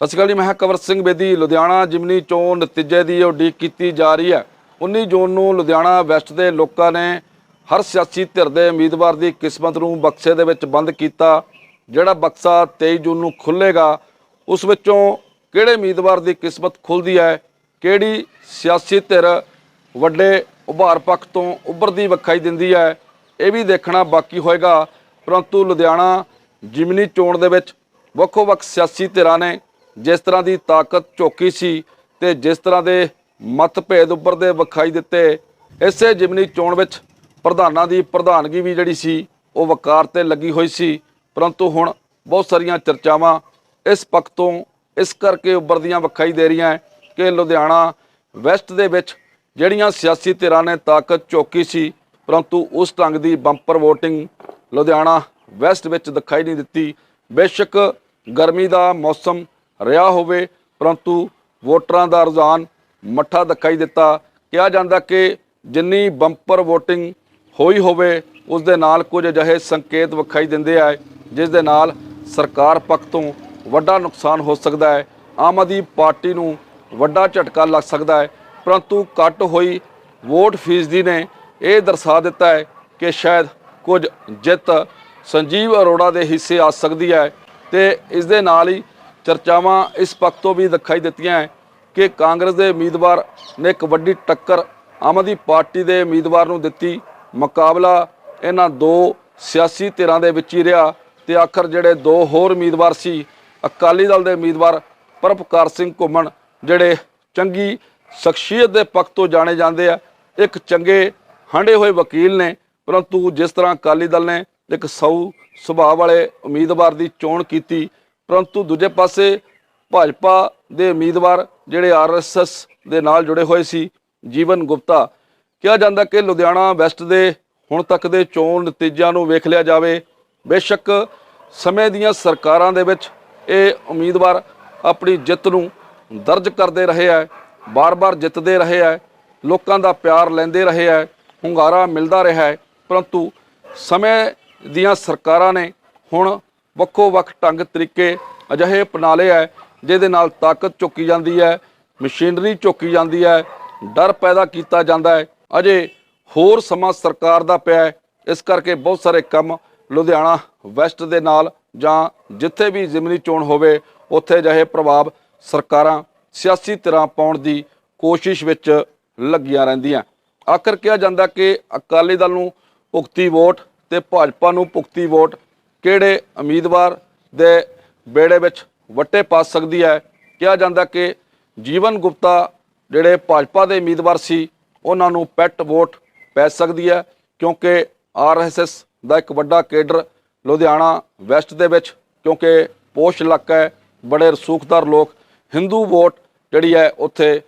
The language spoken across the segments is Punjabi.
ਸਤਿ ਸ਼੍ਰੀ ਅਕਾਲ ਜੀ, ਮੈਂ ਹਾਂ ਕਵਰ ਸਿੰਘ ਬੇਦੀ। ਲੁਧਿਆਣਾ ਜਿਮਨੀ ਚੋਣ ਨਤੀਜੇ ਦੀ ਉਡੀਕ ਕੀਤੀ ਜਾ ਰਹੀ ਹੈ। 19 ਜੂਨ ਨੂੰ ਲੁਧਿਆਣਾ ਵੈਸਟ ਦੇ ਲੋਕਾਂ ਨੇ ਹਰ ਸਿਆਸੀ ਧਿਰ ਦੇ ਉਮੀਦਵਾਰ ਦੀ ਕਿਸਮਤ ਨੂੰ ਬਕਸੇ ਦੇ ਵਿੱਚ ਬੰਦ ਕੀਤਾ, ਜਿਹੜਾ ਬਕਸਾ 23 ਜੂਨ ਨੂੰ ਖੁੱਲੇਗਾ ਉਸ ਵਿੱਚੋਂ ਕਿਹੜੇ ਉਮੀਦਵਾਰ ਦੀ ਕਿਸਮਤ ਖੁੱਲਦੀ ਹੈ, ਕਿਹੜੀ ਸਿਆਸੀ ਧਿਰ ਵੱਡੇ ਉਭਾਰ ਪੱਖ ਤੋਂ ਉੱਭਰਦੀ ਵਿਖਾਈ ਦਿੰਦੀ ਹੈ, ਇਹ ਵੀ ਦੇਖਣਾ ਬਾਕੀ ਹੋਏਗਾ। ਪਰੰਤੂ ਲੁਧਿਆਣਾ ਜਿਮਨੀ ਚੋਣ ਦੇ ਵਿੱਚ ਵੱਖੋ ਵੱਖ ਸਿਆਸੀ ਧਿਰਾਂ ਨੇ ਜਿਸ ਤਰ੍ਹਾਂ ਦੀ ਤਾਕਤ ਝੋਕੀ ਸੀ ਤੇ ਜਿਸ ਤਰ੍ਹਾਂ ਦੇ ਮਤਭੇਦ ਉੱਭਰਦੇ ਵਿਖਾਈ ਦਿੱਤੇ, ਇਸੇ ਜਿਮਨੀ ਚੋਣ ਵਿੱਚ ਪ੍ਰਧਾਨਾਂ ਦੀ ਪ੍ਰਧਾਨਗੀ ਵੀ ਜਿਹੜੀ ਸੀ, ਉਹ ਵਕਾਰ ਤੇ ਲੱਗੀ ਹੋਈ ਸੀ। ਪਰੰਤੂ ਹੁਣ ਬਹੁਤ ਸਾਰੀਆਂ ਚਰਚਾਵਾਂ ਇਸ ਪੱਖ ਤੋਂ ਇਸ ਕਰਕੇ ਉੱਭਰਦੀਆਂ ਵਿਖਾਈ ਦੇ ਰਹੀਆਂ ਕਿ ਲੁਧਿਆਣਾ ਵੈਸਟ ਦੇ ਵਿੱਚ ਜਿਹੜੀਆਂ ਸਿਆਸੀ ਧਿਰਾਂ ਨੇ ਤਾਕਤ ਝੋਕੀ ਸੀ, ਪਰੰਤੂ ਉਸ ਢੰਗ ਦੀ ਬੰਪਰ VOTING ਲੁਧਿਆਣਾ ਵੈਸਟ ਵਿੱਚ ਦਿਖਾਈ ਨਹੀਂ ਦਿੱਤੀ। ਬੇਸ਼ੱਕ ਗਰਮੀ ਦਾ ਮੌਸਮ ਰਿਹਾ ਹੋਵੇ, ਪਰੰਤੂ ਵੋਟਰਾਂ ਦਾ ਰੁਝਾਨ ਮੱਠਾ ਦਿਖਾਈ ਦਿੱਤਾ। ਕਿਹਾ ਜਾਂਦਾ ਕਿ ਜਿੰਨੀ ਬੰਪਰ VOTING ਹੋਈ ਹੋਵੇ, ਉਸ ਦੇ ਨਾਲ ਕੁਝ ਅਜਿਹੇ ਸੰਕੇਤ ਵਿਖਾਈ ਦਿੰਦੇ ਆ, ਜਿਸ ਦੇ ਨਾਲ ਸਰਕਾਰ ਪੱਖ ਤੋਂ ਵੱਡਾ ਨੁਕਸਾਨ ਹੋ ਸਕਦਾ ਹੈ। ਆਮ ਆਦਮੀ ਪਾਰਟੀ ਨੂੰ ਵੱਡਾ ਝਟਕਾ ਲੱਗ ਸਕਦਾ ਹੈ, ਪਰੰਤੂ ਘੱਟ ਹੋਈ ਵੋਟ ਫੀਸਦੀ ਨੇ ਇਹ ਦਰਸਾ ਦਿੱਤਾ ਹੈ ਕਿ ਸ਼ਾਇਦ ਕੁਝ ਜਿੱਤ ਸੰਜੀਵ ਅਰੋੜਾ ਦੇ ਹਿੱਸੇ ਆ ਸਕਦੀ ਹੈ ਤੇ ਇਸ ਦੇ ਨਾਲ ਹੀ ਚਰਚਾਵਾਂ ਇਸ ਪੱਖ ਤੋਂ ਵੀ ਦਿਖਾਈ ਦਿੱਤੀਆਂ ਹੈ ਕਿ ਕਾਂਗਰਸ ਦੇ ਉਮੀਦਵਾਰ ਨੇ ਇੱਕ ਵੱਡੀ ਟੱਕਰ ਆਮ ਆਦਮੀ ਪਾਰਟੀ ਦੇ ਉਮੀਦਵਾਰ ਨੂੰ ਦਿੱਤੀ। ਮੁਕਾਬਲਾ ਇਹਨਾਂ ਦੋ ਸਿਆਸੀ ਧਿਰਾਂ ਦੇ ਵਿੱਚ ਹੀ ਰਿਹਾ ਤੇ ਆਖਰ ਜਿਹੜੇ ਦੋ ਹੋਰ ਉਮੀਦਵਾਰ ਸੀ, ਅਕਾਲੀ ਦਲ ਦੇ ਉਮੀਦਵਾਰ ਪਰਪਕਾਰ ਸਿੰਘ ਘੁੰਮਣ, ਜਿਹੜੇ ਚੰਗੀ ਸ਼ਖਸੀਅਤ ਦੇ ਪੱਖ ਤੋਂ ਜਾਣੇ ਜਾਂਦੇ ਆ, ਇੱਕ ਚੰਗੇ ਹੰਡੇ ਹੋਏ ਵਕੀਲ ਨੇ, ਪਰੰਤੂ ਜਿਸ ਤਰ੍ਹਾਂ ਅਕਾਲੀ ਦਲ ਨੇ ਇੱਕ ਸੌ ਸੁਭਾਅ ਵਾਲੇ ਉਮੀਦਵਾਰ ਦੀ ਚੋਣ ਕੀਤੀ ਪਰੰਤੂ ਦੂਜੇ ਪਾਸੇ ਭਾਜਪਾ ਦੇ ਉਮੀਦਵਾਰ ਜਿਹੜੇ ਆਰਐਸਐਸ ਦੇ ਨਾਲ ਜੁੜੇ ਹੋਏ ਸੀ, ਜੀਵਨ ਗੁਪਤਾ, ਕਿਹਾ ਜਾਂਦਾ ਕਿ ਲੁਧਿਆਣਾ ਵੈਸਟ ਦੇ ਹੁਣ ਤੱਕ ਦੇ ਚੋਣ ਨਤੀਜਿਆਂ ਨੂੰ ਵੇਖ ਲਿਆ ਜਾਵੇ, ਬੇਸ਼ੱਕ ਸਮੇਂ ਦੀਆਂ ਸਰਕਾਰਾਂ ਦੇ ਵਿੱਚ ਇਹ ਉਮੀਦਵਾਰ ਆਪਣੀ ਜਿੱਤ ਨੂੰ ਦਰਜ ਕਰਦੇ ਰਹੇ ਹੈ ਬਾਰ-ਬਾਰ ਜਿੱਤਦੇ ਰਹੇ ਹੈ ਲੋਕਾਂ ਦਾ ਪਿਆਰ ਲੈਂਦੇ ਰਹੇ ਹੈ ਹੁੰਗਾਰਾ ਮਿਲਦਾ ਰਿਹਾ ਹੈ ਪਰੰਤੂ ਸਮੇਂ ਦੀਆਂ ਸਰਕਾਰਾਂ ਨੇ ਹੁਣ ਵੱਖੋ ਵੱਖ ਢੰਗ ਤਰੀਕੇ ਅਜਿਹੇ ਅਪਣਾ ਹੈ, ਜਿਹਦੇ ਨਾਲ ਤਾਕਤ ਚੁੱਕੀ ਜਾਂਦੀ ਹੈ, ਮਸ਼ੀਨਰੀ ਚੁੱਕੀ ਜਾਂਦੀ ਹੈ, ਡਰ ਪੈਦਾ ਕੀਤਾ ਜਾਂਦਾ ਹੈ। ਅਜੇ ਹੋਰ ਸਮਾਂ ਸਰਕਾਰ ਦਾ ਪਿਆ ਹੈ, ਇਸ ਕਰਕੇ ਬਹੁਤ ਸਾਰੇ ਕੰਮ ਲੁਧਿਆਣਾ ਵੈਸਟ ਦੇ ਨਾਲ ਜਾਂ ਜਿੱਥੇ ਵੀ ਜ਼ਿਮਨੀ ਚੋਣ ਹੋਵੇ, ਉੱਥੇ ਅਜਿਹੇ ਪ੍ਰਭਾਵ ਸਰਕਾਰਾਂ ਸਿਆਸੀ ਤਰ੍ਹਾਂ ਪਾਉਣ ਦੀ ਕੋਸ਼ਿਸ਼ ਵਿੱਚ ਲੱਗੀਆਂ ਰਹਿੰਦੀਆਂ। ਆਖਰ ਕਿਹਾ ਜਾਂਦਾ ਕਿ ਅਕਾਲੀ ਦਲ ਨੂੰ ਭੁਗਤੀ ਵੋਟ ਤੇ ਭਾਜਪਾ ਨੂੰ ਭੁਗਤੀ ਵੋਟ ਕਿਹੜੇ ਉਮੀਦਵਾਰ ਦੇ ਬੇੜੇ ਵਿੱਚ ਵੱਟੇ ਪਾ ਸਕਦੀ ਹੈ? ਕਿਹਾ ਜਾਂਦਾ ਕਿ ਜੀਵਨ ਗੁਪਤਾ ਜਿਹੜੇ ਭਾਜਪਾ ਦੇ ਉਮੀਦਵਾਰ ਸੀ, ਉਹਨਾਂ ਨੂੰ ਪੈਟ ਵੋਟ ਪੈ ਸਕਦੀ ਹੈ ਕਿਉਂਕਿ ਆਰਐਸਐਸ ਦਾ ਇੱਕ ਵੱਡਾ ਕੇਡਰ ਲੁਧਿਆਣਾ ਵੈਸਟ ਦੇ ਵਿੱਚ, ਕਿਉਂਕਿ ਪੋਸ਼ ਇਲਾਕਾ ਹੈ, ਬੜੇ ਰਸੂਖਦਾਰ ਲੋਕ, ਹਿੰਦੂ ਵੋਟ ਜਿਹੜੀ ਹੈ ਉੱਥੇ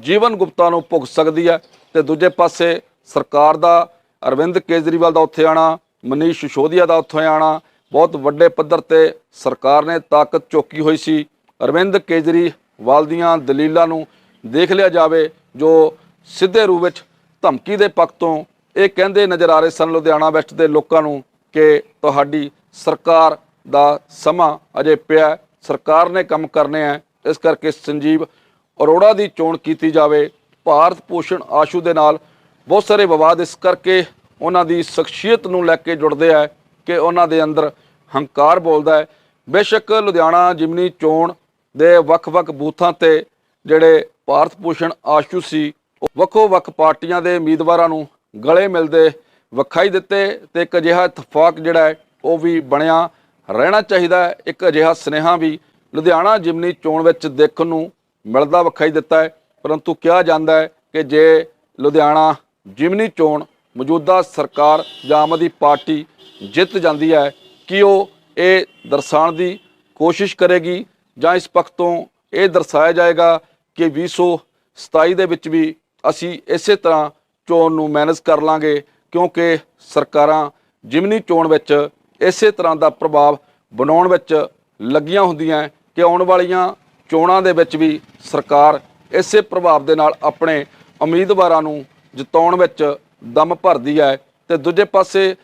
ਜੀਵਨ ਗੁਪਤਾ ਨੂੰ ਭੁਗਤ ਸਕਦੀ ਹੈ। ਤੇ ਦੂਜੇ ਪਾਸੇ ਸਰਕਾਰ ਦਾ, ਅਰਵਿੰਦ ਕੇਜਰੀਵਾਲ ਦਾ ਉੱਥੇ ਆਣਾ ਮਨੀਸ਼ ਸਿਸੋਦੀਆ ਦਾ ਉੱਥੇ ਆਣਾ ਬਹੁਤ ਵੱਡੇ ਪੱਧਰ ਤੇ ਸਰਕਾਰ ਨੇ ਤਾਕਤ ਚੋਕੀ ਹੋਈ ਸੀ। ਅਰਵਿੰਦ ਕੇਜਰੀਵਾਲ ਦੀਆਂ ਦਲੀਲਾਂ ਨੂੰ ਦੇਖ ਲਿਆ ਜਾਵੇ, ਜੋ ਸਿੱਧੇ ਰੂਪ ਵਿੱਚ ਧਮਕੀ ਦੇ ਪੱਖ ਤੋਂ ਇਹ ਕਹਿੰਦੇ ਨਜ਼ਰ ਆ ਰਹੇ ਸਨ ਲੁਧਿਆਣਾ ਵੈਸਟ ਦੇ ਲੋਕਾਂ ਨੂੰ ਕਿ ਤੁਹਾਡੀ ਸਰਕਾਰ ਦਾ ਸਮਾਂ ਅਜੇ ਪਿਆ ਸਰਕਾਰ ਨੇ ਕੰਮ ਕਰਨੇ ਹੈ। ਇਸ ਕਰਕੇ ਸੰਜੀਵ ਅਰੋੜਾ ਦੀ ਚੋਣ ਕੀਤੀ ਜਾਵੇ। ਭਾਰਤ ਭੂਸ਼ਣ ਆਸ਼ੂ ਦੇ ਨਾਲ ਬਹੁਤ ਸਾਰੇ ਵਿਵਾਦ ਇਸ ਕਰਕੇ ਉਹਨਾਂ ਦੀ ਸ਼ਖਸੀਅਤ ਨੂੰ ਲੈ ਕੇ ਜੁੜਦੇ ਆ ਕਿ ਉਹਨਾਂ ਦੇ ਅੰਦਰ ਹੰਕਾਰ ਬੋਲਦਾ ਹੈ। ਬੇਸ਼ੱਕ ਲੁਧਿਆਣਾ ਜਿਮਨੀ ਚੋਣ ਦੇ ਵੱਖ-ਵੱਖ ਬੂਥਾਂ ਤੇ ਜਿਹੜੇ ਭਾਰਤ ਭੂਸ਼ਣ ਆਸ਼ੂ ਸੀ, ਉਹ ਵੱਖੋ ਵੱਖ ਪਾਰਟੀਆਂ ਦੇ ਉਮੀਦਵਾਰਾਂ ਨੂੰ ਗਲੇ ਮਿਲਦੇ ਵਿਖਾਈ ਦਿੱਤੇ ਤੇ ਇੱਕ ਅਜਿਹਾ ਇਤਫਾਕ ਜਿਹੜਾ ਹੈ, ਉਹ ਵੀ ਬਣਿਆ ਰਹਿਣਾ ਚਾਹੀਦਾ ਹੈ। ਇੱਕ ਅਜਿਹਾ ਸਨੇਹਾ ਵੀ ਲੁਧਿਆਣਾ ਜਿਮਨੀ ਚੋਣ ਵਿੱਚ ਦੇਖਣ ਨੂੰ ਮਿਲਦਾ ਵਿਖਾਈ ਦਿੱਤਾ ਹੈ। ਪਰੰਤੂ ਕਿਹਾ ਜਾਂਦਾ ਹੈ ਕਿ ਜੇ ਲੁਧਿਆਣਾ ਜਿਮਨੀ ਚੋਣ ਮੌਜੂਦਾ ਸਰਕਾਰ ਜਾਂ ਆਮ ਆਦਮੀ ਪਾਰਟੀ ਜਿੱਤ ਜਾਂਦੀ ਹੈ, ਕਿ ਉਹ ਇਹ ਦਰਸਾਉਣ ਦੀ ਕੋਸ਼ਿਸ਼ ਕਰੇਗੀ ਜਾਂ ਇਸ ਪੱਖ ਤੋਂ ਇਹ ਦਰਸਾਇਆ ਜਾਏਗਾ ਕਿ 2027 ਦੇ ਵਿੱਚ ਵੀ ਅਸੀਂ ਇਸੇ ਤਰ੍ਹਾਂ ਚੋਣ ਨੂੰ ਮੈਨੇਜ ਕਰ ਲਾਂਗੇ, ਕਿਉਂਕਿ ਸਰਕਾਰਾਂ ਜਿਮਨੀ ਚੋਣ ਵਿੱਚ ਇਸੇ ਤਰ੍ਹਾਂ ਦਾ ਪ੍ਰਭਾਵ ਬਣਾਉਣ ਵਿੱਚ ਲੱਗੀਆਂ ਹੁੰਦੀਆਂ ਕਿ ਆਉਣ ਵਾਲੀਆਂ ਚੋਣਾਂ ਦੇ ਵਿੱਚ ਵੀ ਸਰਕਾਰ ਇਸੇ ਪ੍ਰਭਾਵ ਦੇ ਨਾਲ ਆਪਣੇ ਉਮੀਦਵਾਰਾਂ ਨੂੰ ਜਿਤਾਉਣ ਵਿੱਚ ਦਮ ਭਰਦੀ ਹੈ ਤੇ ਦੂਜੇ ਪਾਸੇ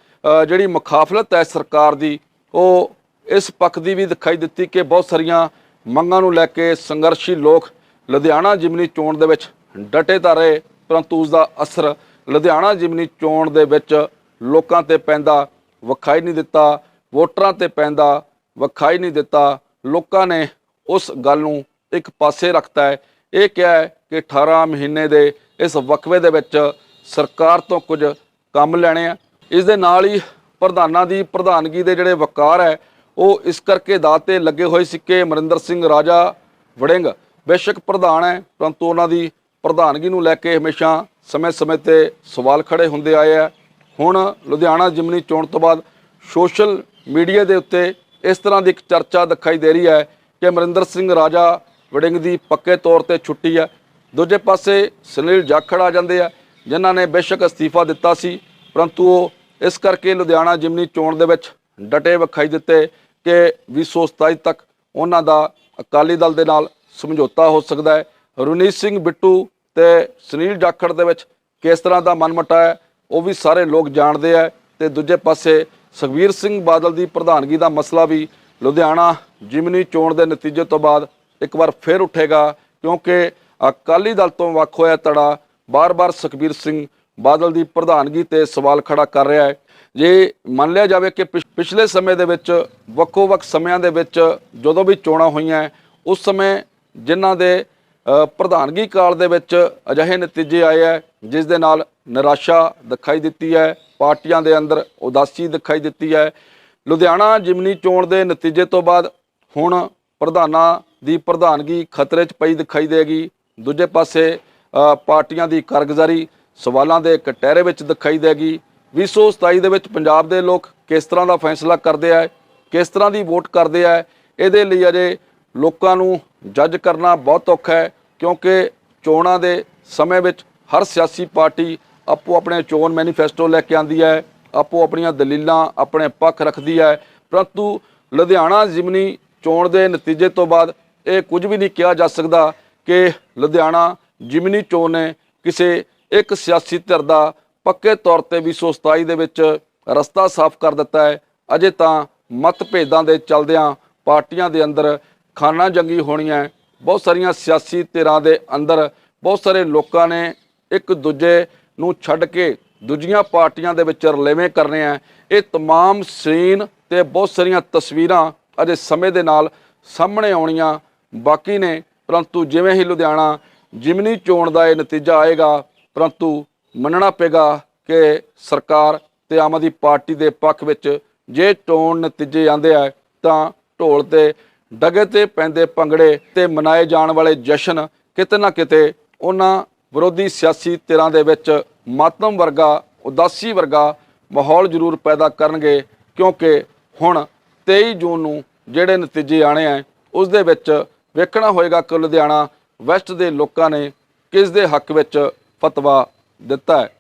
ਜਿਹੜੀ ਮੁਖਾਫਲਤ ਹੈ ਸਰਕਾਰ ਦੀ, ਉਹ ਇਸ ਪੱਖ ਦੀ ਵੀ ਦਿਖਾਈ ਦਿੱਤੀ ਕਿ ਬਹੁਤ ਸਾਰੀਆਂ ਮੰਗਾਂ ਨੂੰ ਲੈ ਕੇ ਸੰਘਰਸ਼ੀ ਲੋਕ ਲੁਧਿਆਣਾ ਜਿਮਨੀ ਚੋਣ ਦੇ ਵਿੱਚ ਡਟੇ ਤਾਂ ਰਹੇ, ਪਰੰਤੂ ਉਸ ਦਾ ਅਸਰ ਲੁਧਿਆਣਾ ਜਿਮਨੀ ਚੋਣ ਦੇ ਵਿੱਚ ਲੋਕਾਂ ਤੇ ਪੈਂਦਾ ਵਿਖਾਈ ਨਹੀਂ ਦਿੱਤਾ, ਵੋਟਰਾਂ ਤੇ ਪੈਂਦਾ ਵਿਖਾਈ ਨਹੀਂ ਦਿੱਤਾ। ਲੋਕਾਂ ਨੇ ਉਸ ਗੱਲ ਨੂੰ ਇੱਕ ਪਾਸੇ ਰੱਖਤਾ ਹੈ। ਇਹ ਕਿਹਾ ਕਿ 18 ਮਹੀਨੇ ਦੇ ਇਸ ਵਕਵੇ ਦੇ ਵਿੱਚ ਸਰਕਾਰ ਤੋਂ ਕੁਝ ਕੰਮ ਲੈਣੇ ਆ। ਇਸ ਦੇ ਨਾਲ ਹੀ ਪ੍ਰਧਾਨਾਂ ਦੀ ਪ੍ਰਧਾਨਗੀ ਦੇ ਜਿਹੜੇ ਵਕਾਰ ਹੈ, ਉਹ ਇਸ ਕਰਕੇ ਦਾਅ ਤੇ ਲੱਗੇ ਹੋਏ ਸੀ ਕਿ ਅਮਰਿੰਦਰ ਸਿੰਘ ਰਾਜਾ ਵੜਿੰਗ ਬੇਸ਼ੱਕ ਪ੍ਰਧਾਨ ਹੈ, ਪਰੰਤੂ ਉਹਨਾਂ ਦੀ ਪ੍ਰਧਾਨਗੀ ਨੂੰ ਲੈ ਕੇ ਹਮੇਸ਼ਾ ਸਮੇਂ-ਸਮੇਂ ਤੇ ਸਵਾਲ ਖੜੇ ਹੁੰਦੇ ਆਏ ਆ। ਹੁਣ ਲੁਧਿਆਣਾ ਜਿਮਨੀ ਚੋਣ ਤੋਂ ਬਾਅਦ ਸੋਸ਼ਲ ਮੀਡੀਆ ਦੇ ਉੱਤੇ ਇਸ ਤਰ੍ਹਾਂ ਦੀ ਇੱਕ ਚਰਚਾ ਦਿਖਾਈ ਦੇ ਰਹੀ ਹੈ ਕਿ ਅਮਰਿੰਦਰ ਸਿੰਘ ਰਾਜਾ ਵੜਿੰਗ ਦੀ ਪੱਕੇ ਤੌਰ ਤੇ ਛੁੱਟੀ ਹੈ। ਦੂਜੇ ਪਾਸੇ ਸੁਨੀਲ ਜਾਖੜ ਆ ਜਾਂਦੇ ਆ। ਜਿਨ੍ਹਾਂ ਨੇ ਬੇਸ਼ੱਕ ਅਸਤੀਫਾ ਦਿੱਤਾ ਸੀ, ਪਰੰਤੂ ਉਹ ਇਸ ਕਰਕੇ ਲੁਧਿਆਣਾ ਜਿਮਨੀ ਚੋਣ ਦੇ ਵਿੱਚ ਡਟੇ ਵਿਖਾਈ ਦਿੱਤੇ ਕਿ 2027 ਤੱਕ ਉਹਨਾਂ ਦਾ ਅਕਾਲੀ ਦਲ ਦੇ ਨਾਲ ਸਮਝੌਤਾ ਹੋ ਸਕਦਾ ਹੈ। ਰੁਨੀਤ ਸਿੰਘ ਬਿੱਟੂ ਤੇ ਸੁਨੀਲ ਜਾਖੜ ਦੇ ਵਿੱਚ ਕਿਸ ਤਰ੍ਹਾਂ ਦਾ ਮਨਮਟਾ ਹੈ, ਉਹ ਵੀ ਸਾਰੇ ਲੋਕ ਜਾਣਦੇ ਆ ਤੇ ਦੂਜੇ ਪਾਸੇ ਸੁਖਬੀਰ ਸਿੰਘ ਬਾਦਲ ਦੀ ਪ੍ਰਧਾਨਗੀ ਦਾ ਮਸਲਾ ਵੀ ਲੁਧਿਆਣਾ ਜਿਮਨੀ ਚੋਣ ਦੇ ਨਤੀਜੇ ਤੋਂ ਬਾਅਦ ਇੱਕ ਵਾਰ ਫਿਰ ਉੱਠੇਗਾ, ਕਿਉਂਕਿ ਅਕਾਲੀ ਦਲ ਤੋਂ ਵੱਖ ਹੋਇਆ ਤੜਾ ਬਾਰ-ਬਾਰ ਸੁਖਬੀਰ ਸਿੰਘ ਬਾਦਲ ਦੀ ਪ੍ਰਧਾਨਗੀ ਤੇ ਸਵਾਲ ਖੜਾ ਕਰ ਰਿਹਾ ਹੈ। ਜੇ ਮੰਨ ਲਿਆ ਜਾਵੇ ਕਿ ਪਿਛ- ਪਿਛਲੇ ਸਮੇਂ ਦੇ ਵਿੱਚ, ਵੱਖੋ-ਵੱਖ ਸਮਿਆਂ ਦੇ ਵਿੱਚ ਜਦੋਂ ਵੀ ਚੋਣਾਂ ਹੋਈਆਂ, ਉਸ ਸਮੇਂ ਜਿਨ੍ਹਾਂ ਦੇ ਪ੍ਰਧਾਨਗੀ ਕਾਲ ਦੇ ਵਿੱਚ ਅਜਿਹੇ ਨਤੀਜੇ ਆਏ ਹੈ, ਜਿਸ ਦੇ ਨਾਲ ਨਿਰਾਸ਼ਾ ਦਿਖਾਈ ਦਿੱਤੀ ਹੈ, ਪਾਰਟੀਆਂ ਦੇ ਅੰਦਰ ਉਦਾਸੀ ਦਿਖਾਈ ਦਿੱਤੀ ਹੈ। ਲੁਧਿਆਣਾ ਜਿਮਨੀ ਚੋਣ ਦੇ ਨਤੀਜੇ ਤੋਂ ਬਾਅਦ ਹੁਣ ਪ੍ਰਧਾਨਾਂ ਦੀ ਪ੍ਰਧਾਨਗੀ ਖਤਰੇ 'ਚ ਪਈ ਦਿਖਾਈ ਦੇਗੀ। ਦੂਜੇ ਪਾਸੇ ਪਾਰਟੀਆਂ ਦੀ ਕਾਰਗੁਜ਼ਾਰੀ ਸਵਾਲਾਂ ਦੇ ਕਟਹਿਰੇ ਵਿੱਚ ਦਿਖਾਈ ਦੇਗੀ। 2027 ਦੇ ਵਿੱਚ ਪੰਜਾਬ ਦੇ ਲੋਕ ਕਿਸ ਤਰ੍ਹਾਂ ਦਾ ਫੈਸਲਾ ਕਰਦੇ ਆ, ਕਿਸ ਤਰ੍ਹਾਂ ਦੀ ਵੋਟ ਕਰਦੇ ਆ, ਇਹਦੇ ਲਈ ਅਜੇ ਲੋਕਾਂ ਨੂੰ ਜੱਜ ਕਰਨਾ ਬਹੁਤ ਔਖਾ ਹੈ, ਕਿਉਂਕਿ ਚੋਣਾਂ ਦੇ ਸਮੇਂ ਵਿੱਚ ਹਰ ਸਿਆਸੀ ਪਾਰਟੀ ਆਪੋ ਆਪਣੇ ਚੋਣ ਮੈਨੀਫੈਸਟੋ ਲੈ ਕੇ ਆਂਦੀ ਹੈ, ਆਪੋ ਆਪਣੀਆਂ ਦਲੀਲਾਂ ਆਪਣੇ ਪੱਖ ਰੱਖਦੀ ਹੈ। ਪਰੰਤੂ ਲੁਧਿਆਣਾ ਜ਼ਿਮਨੀ ਚੋਣ ਦੇ ਨਤੀਜੇ ਤੋਂ ਬਾਅਦ ਇਹ ਕੁਝ ਵੀ ਨਹੀਂ ਕਿਹਾ ਜਾ ਸਕਦਾ ਕਿ ਲੁਧਿਆਣਾ ਜ਼ਿਮਨੀ ਚੋਣ ਨੇ ਕਿਸੇ ਇੱਕ ਸਿਆਸੀ ਧਿਰ ਦਾ ਪੱਕੇ ਤੌਰ ਤੇ 2027 ਦੇ ਵਿੱਚ ਰਸਤਾ ਸਾਫ਼ ਕਰ ਦਿੱਤਾ ਹੈ ਅਜੇ ਤਾਂ ਮਤਭੇਦਾਂ ਦੇ ਚਲਦਿਆਂ ਪਾਰਟੀਆਂ ਦੇ ਅੰਦਰ ਖਾਨਾ ਜੰਗੀ ਹੋਣੀਆਂ ਹੈ। ਬਹੁਤ ਸਾਰੀਆਂ ਸਿਆਸੀ ਧਿਰਾਂ ਦੇ ਅੰਦਰ ਬਹੁਤ ਸਾਰੇ ਲੋਕਾਂ ਨੇ ਇੱਕ ਦੂਜੇ ਨੂੰ ਛੱਡ ਕੇ ਦੂਜੀਆਂ ਪਾਰਟੀਆਂ ਦੇ ਵਿੱਚ ਰਲੇਵੇਂ ਕਰਨੇ ਆ ਇਹ तमाम ਸੀਨ ਤੇ ਬਹੁਤ ਸਾਰੀਆਂ ਤਸਵੀਰਾਂ ਅਜੇ ਸਮੇਂ ਦੇ ਨਾਲ ਸਾਹਮਣੇ ਆਉਣੀਆਂ ਬਾਕੀ ਨੇ ਪਰੰਤੂ ਜਿਵੇਂ ਹੀ ਲੁਧਿਆਣਾ ਜਿਮਨੀ ਚੋਣ ਦਾ ਇਹ ਨਤੀਜਾ ਆਏਗਾ, ਪਰੰਤੂ ਮੰਨਣਾ ਪਏਗਾ ਕਿ ਸਰਕਾਰ ਤੇ ਆਮ ਆਦਮੀ ਪਾਰਟੀ ਦੇ ਪੱਖ ਵਿੱਚ ਜੇ ਚੋਣ ਨਤੀਜੇ ਆਂਦੇ ਆ, ਤਾਂ ਢੋਲ ਤੇ ਡਗੇ ਤੇ ਪੈਂਦੇ ਭੰਗੜੇ ਤੇ ਮਨਾਏ ਜਾਣ ਵਾਲੇ ਜਸ਼ਨ ਕਿਤੇ ਨਾ ਕਿਤੇ ਉਹਨਾਂ ਵਿਰੋਧੀ ਸਿਆਸੀ ਧਿਰਾਂ ਦੇ ਵਿੱਚ ਮਾਤਮ ਵਰਗਾ, ਉਦਾਸੀ ਵਰਗਾ ਮਾਹੌਲ ਜ਼ਰੂਰ ਪੈਦਾ ਕਰਨਗੇ, ਕਿਉਂਕਿ ਹੁਣ 23 ਜੂਨ ਨੂੰ ਜਿਹੜੇ ਨਤੀਜੇ ਆਣੇ ਆ, ਉਸ ਦੇ ਵਿੱਚ ਵੇਖਣਾ ਹੋਏਗਾ ਕਿ ਲੁਧਿਆਣਾ ਵੈਸਟ ਦੇ ਲੋਕਾਂ ਨੇ ਕਿਸ ਦੇ ਹੱਕ ਵਿੱਚ ਫਤਵਾ ਦਿੱਤਾ ਹੈ?